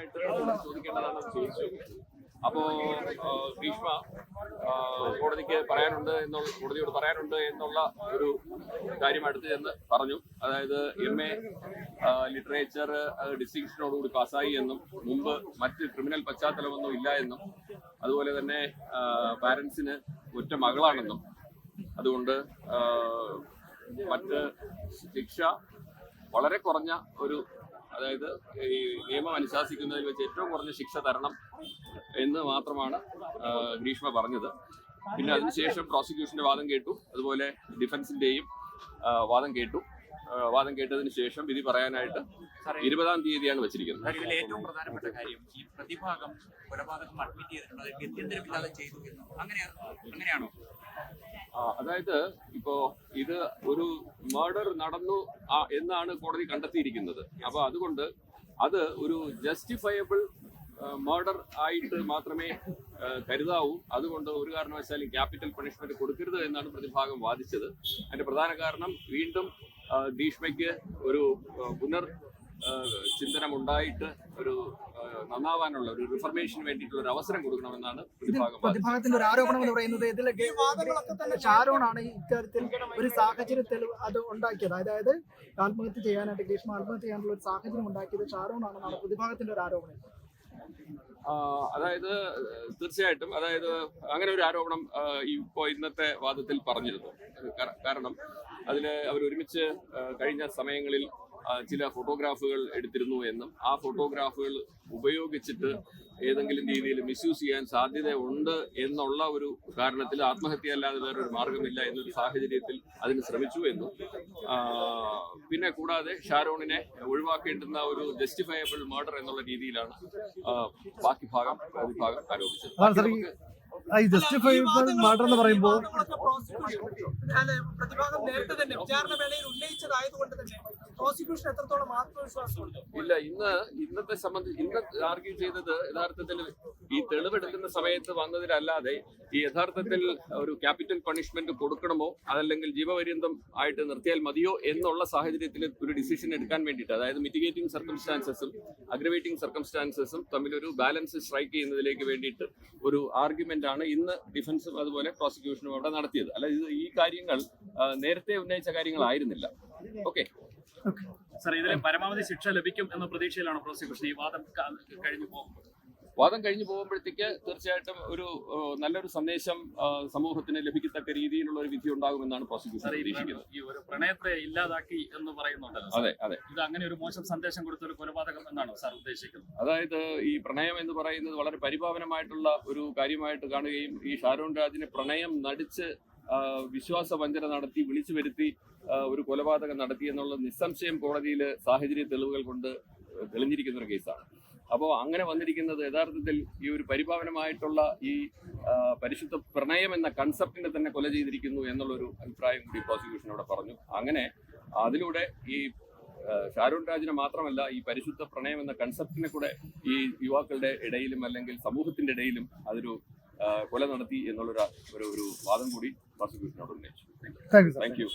വ്യക്തമായിട്ട് ചോദിക്കേണ്ടതാണെന്ന് ചോദിച്ചു. അപ്പോ ഭീഷ്മ കോടതിക്ക് പറയാനുണ്ട് എന്നുള്ള കോടതിയോട് പറയാനുണ്ട് എന്നുള്ള ഒരു കാര്യം അടുത്ത് ചെന്ന് പറഞ്ഞു. അതായത് എം എ ലിറ്ററേച്ചർ ഡിസ്റ്റിങ്ഷനോടുകൂടി പാസ്സായി എന്നും മുമ്പ് മറ്റ് ക്രിമിനൽ പശ്ചാത്തലമൊന്നും ഇല്ല എന്നും അതുപോലെ തന്നെ പാരൻസിന് ഒറ്റ മകളാണെന്നും അതുകൊണ്ട് മറ്റ് ശിക്ഷ വളരെ കുറഞ്ഞ ഒരു അതായത് ഈ നിയമം അനുശാസിക്കുന്നതിൽ വെച്ച് ഏറ്റവും കുറഞ്ഞ ശിക്ഷ തരണം എന്ന് മാത്രമാണ് ഗ്രീഷ്മ പറഞ്ഞത്. പിന്നെ അതിനുശേഷം പ്രോസിക്യൂഷന്റെ വാദം കേട്ടു. അതുപോലെ ഡിഫൻസിന്റെയും വാദം കേട്ടു. വാദം കേട്ടതിന് ശേഷം വിധി പറയാനായിട്ട് ഇരുപതാം തീയതിയാണ് വെച്ചിരിക്കുന്നത്. ഇതിൽ ഏറ്റവും പ്രധാനപ്പെട്ട കാര്യം ഈ പ്രതിഭാഗം കൊലപാതകം അഡ്മിറ്റ് ചെയ്തിട്ടുണ്ട് അത് ഗത്യന്തരമില്ലാതെ ചെയ്തു എന്ന്. അങ്ങനെയാണ്? അങ്ങനെയാണോ? അതായത് ഇപ്പോ ഇത് ഒരു മർഡർ നടന്നു എന്നാണ് കോടതി കണ്ടെത്തിയിരിക്കുന്നത്. അപ്പൊ അതുകൊണ്ട് അത് ഒരു ജസ്റ്റിഫയബിൾ മർഡർ ആയിട്ട് മാത്രമേ കരുതാവൂ. അതുകൊണ്ട് ഒരു കാരണവശാലും ക്യാപിറ്റൽ പണിഷ്മെന്റ് കൊടുക്കരുത് എന്നാണ് പ്രതിഭാഗം വാദിച്ചത്. അതിന്റെ പ്രധാന കാരണം വീണ്ടും ഭീഷ്മയ്ക്ക് ഒരു പുനർ ചിന്തനം ഉണ്ടായിട്ട് ഒരു നന്നാവാനുള്ള ഒരു റിഫർമേഷന് വേണ്ടിയിട്ടുള്ള ഒരു അവസരം കൊടുക്കണമെന്നാണ് പ്രതിഭാഗത്തിന്റെ ഒരു ആരോപണം എന്ന് പറയുന്നത് ഇതിൽ ഷാരോണാണ് ഇക്കാര്യത്തിൽ ഒരു സാഹചര്യം തെളിവ് അത് ഉണ്ടാക്കിയത്. അതായത് ആത്മഹത്യ ചെയ്യാനായിട്ട് ഗ്രീഷ്മ ആത്മഹത്യ ചെയ്യാനുള്ള ഒരു സാഹചര്യം ഉണ്ടാക്കിയത് ഷാരോണാണെന്നാണ് പ്രതിഭാഗത്തിന്റെ ഒരു ആരോപണം. അതായത് തീർച്ചയായിട്ടും അതായത് അങ്ങനെ ഒരു ആരോപണം ഇപ്പോ ഇന്നത്തെ വാദത്തിൽ പറഞ്ഞിരുന്നു. കാരണം അതിൽ അവർ ഒരുമിച്ച് കഴിഞ്ഞ സമയങ്ങളിൽ ചില ഫോട്ടോഗ്രാഫുകൾ എടുത്തിരുന്നു എന്നും ആ ഫോട്ടോഗ്രാഫുകൾ ഉപയോഗിച്ചിട്ട് ഏതെങ്കിലും രീതിയിൽ മിസ്യൂസ് ചെയ്യാൻ സാധ്യത ഉണ്ട് എന്നുള്ള ഒരു കാരണത്തിൽ ആത്മഹത്യ അല്ലാതെ ഒരു മാർഗമില്ല എന്നൊരു സാഹചര്യത്തിൽ അതിന് ശ്രമിച്ചു എന്നും. പിന്നെ കൂടാതെ ഷാരോണിനെ ഒഴിവാക്കേണ്ടുന്ന ഒരു ജസ്റ്റിഫയബിൾ മർഡർ എന്നുള്ള രീതിയിലാണ് ബാക്കി ഭാഗം പ്രതിഭാഗം ആരോപിച്ചത്. അതാണ് സാർ ഈ ജസ്റ്റിഫൈബിൾ മർഡർ എന്ന് പറയുമ്പോൾ പ്രതിഭാഗം നേരത്തെ തന്നെ വിചാരണ വേളയിൽ തന്നെ പ്രോസിക്യൂഷൻ എത്രത്തോളം ആത്മവിശ്വാസമുണ്ട്? ഇല്ല ഇന്ന് ഇന്നത്തെ സംബന്ധിച്ച് ഇന്ന് ആർഗ്യൂ ചെയ്തത് യഥാർത്ഥത്തിൽ ഈ തെളിവെടുക്കുന്ന സമയത്ത് വന്നതിലല്ലാതെ ഈ യഥാർത്ഥത്തിൽ ഒരു ക്യാപിറ്റൽ പണിഷ്മെന്റ് കൊടുക്കണമോ അതല്ലെങ്കിൽ ജീവപര്യന്തം ആയിട്ട് നിർത്തിയാൽ മതിയോ എന്നുള്ള സാഹചര്യത്തിൽ ഒരു ഡിസിഷൻ എടുക്കാൻ വേണ്ടിയിട്ട് അതായത് മിറ്റിഗേറ്റിംഗ് സർക്കംസ്റ്റാൻസസും അഗ്രവേറ്റിംഗ് സർക്കംസ്റ്റാൻസസും തമ്മിലൊരു ബാലൻസ് സ്ട്രൈക്ക് ചെയ്യുന്നതിലേക്ക് വേണ്ടിയിട്ട് ഒരു ആർഗ്യുമെന്റ് ആണ് ഇന്ന് ഡിഫൻസും അതുപോലെ പ്രോസിക്യൂഷനും അവിടെ നടത്തിയത്. അല്ല ഇത് ഈ കാര്യങ്ങൾ നേരത്തെ ഉന്നയിച്ച കാര്യങ്ങളായിരുന്നില്ല. ഓക്കെ സാർ ഇതിലെ പരമാവധി ശിക്ഷ ലഭിക്കും എന്ന പ്രതീക്ഷയിലാണ് പ്രോസിക്യൂഷൻ ഈ വാദം കഴിഞ്ഞു പോകുമ്പോൾ വാദം കഴിഞ്ഞു പോകുമ്പോഴത്തേക്ക് തീർച്ചയായിട്ടും ഒരു നല്ലൊരു സന്ദേശം സമൂഹത്തിന് ലഭിക്കത്തക്ക രീതിയിലുള്ള ഒരു വിധി ഉണ്ടാകുമെന്നാണ് പ്രോസിക്യൂഷൻ പ്രതീക്ഷിക്കുന്നത്. ഈ ഒരു പ്രണയത്തെ ഇല്ലാതാക്കി എന്ന് പറയുന്നുണ്ടല്ലോ അതെ അതെ. ഇത് അങ്ങനെ ഒരു മോശം സന്ദേശം കൊടുത്ത ഒരു കൊലപാതകം എന്നാണ് സാർ ഉദ്ദേശിക്കുന്നത്? അതായത് ഈ പ്രണയം എന്ന് പറയുന്നത് വളരെ പരിഭാവനമായിട്ടുള്ള ഒരു കാര്യമായിട്ട് കാണുകയും ഈ ഷാരൂൺ രാജിനെ പ്രണയം നടിച്ച് ആ, വിശ്വാസ വഞ്ചന നടത്തി വിളിച്ചു വരുത്തി ഒരു കൊലപാതകം നടത്തി എന്നുള്ള നിസ്സംശയം കോടതിയിൽ സാഹചര്യ തെളിവുകൾ കൊണ്ട് തെളിഞ്ഞിരിക്കുന്ന ഒരു കേസാണ്. അപ്പോൾ അങ്ങനെ വന്നിരിക്കുന്നത് യഥാർത്ഥത്തിൽ ഈ ഒരു പരിപാവനമായിട്ടുള്ള ഈ പരിശുദ്ധ പ്രണയം എന്ന കൺസെപ്റ്റിനെ തന്നെ കൊല ചെയ്തിരിക്കുന്നു എന്നുള്ളൊരു അഭിപ്രായം കൂടി പ്രോസിക്യൂഷനോട് പറഞ്ഞു. അങ്ങനെ അതിലൂടെ ഈ ഷാരൂൺ രാജിനെ മാത്രമല്ല ഈ പരിശുദ്ധ പ്രണയം എന്ന കൺസെപ്റ്റിനെ കൂടെ ഈ യുവാക്കളുടെ ഇടയിലും അല്ലെങ്കിൽ സമൂഹത്തിന്റെ ഇടയിലും അതൊരു കൊല നടത്തി എന്നുള്ളൊരു ഒരു ഒരു വാദം കൂടി പ്രോസിക്യൂഷനോട് ഉന്നയിച്ചു. Thank you